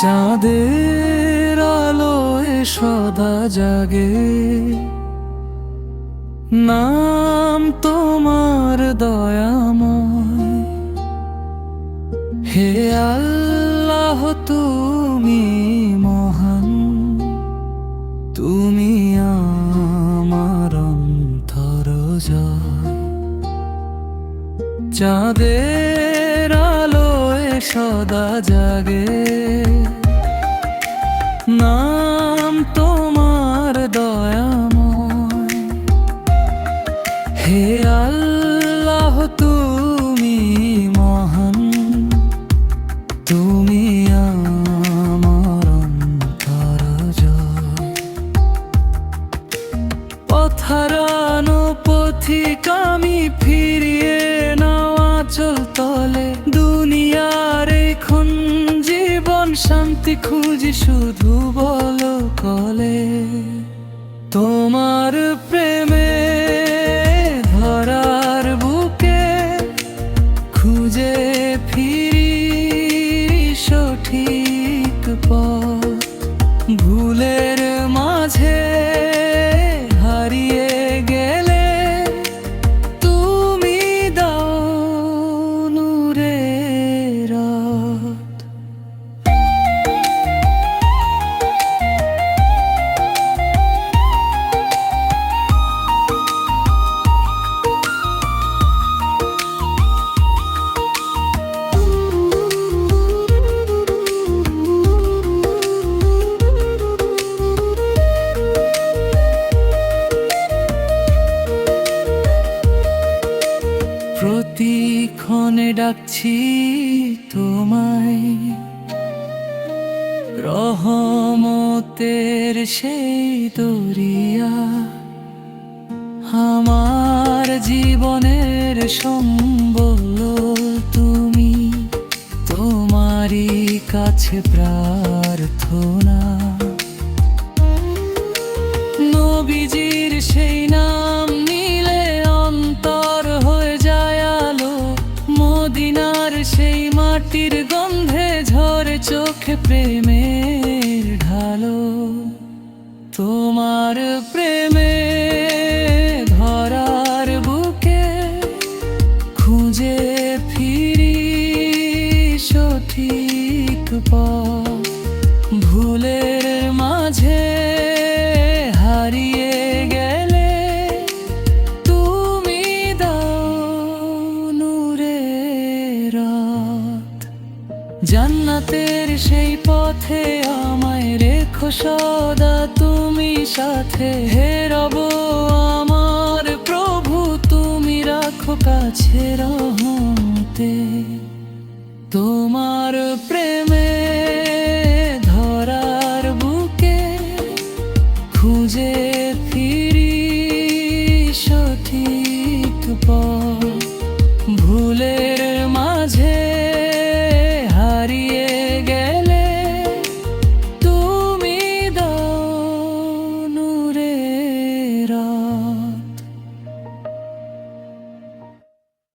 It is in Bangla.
চাঁদের আলোয় সদা জাগে। নাম তোমার দয়াময়। হে আল্লাহ, তুমি মহান। তুমি আমার অন্তর চাঁদের আলোয় সদা জাগে। নাম তোমার দয়াময়। হে আল্লাহ, তুমি মহান, তুমি আমার পথারানো পথিক আমি ফিরিয়ে নেওয়া চল শান্তি খুঁজি শুধু বলো কলে। তোমার প্রেমে ধরার বুকে খুঁজে ফিরি সঠিক পথ। ভুলের মাঝে প্রতিক্ষণে ডাকছি তোমায়? রহমতের সেই দরিয়া আমার জীবনের সম্বল তুমি তোমারই কাছে প্রার্থনা। মাটির গন্ধে ঝরে চোখে প্রেমের ঢালো। তোমার প্রেমে জান্নাতের সেই পথে আমায় রেখো সদা তুমি সাথে। হে রব, আমার প্রভু, তুমি রাখো কাছে রহমতে। তোমার প্রেমে ধরার বুকে খুঁজে ফিরি সঠিক পথ। ভুলের